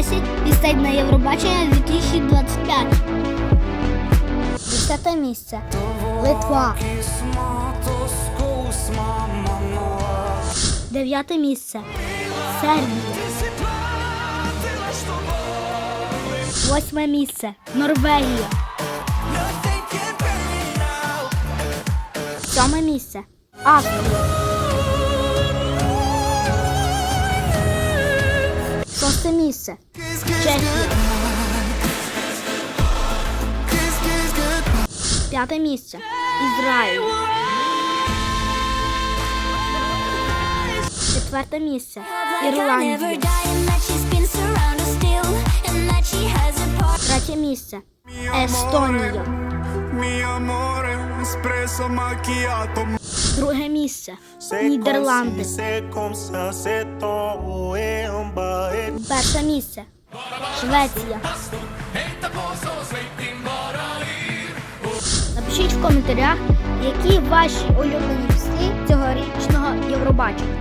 топ-10 пісень на Євробачення 2025. Десяте місце. Литва. Дев'яте місце. Сербія. Восьме місце. Норвегія. Сьоме місце. Австрія. Шосте місце. Чехія. П'яте місце. Ізраїль. Четверте місце. Ірландія. Третє місце. Естонія. Друге місце. Нідерланди. Перше місце. Швеція. Напишіть в коментарях, які ваші улюблені пісні цьогорічного Євробачення.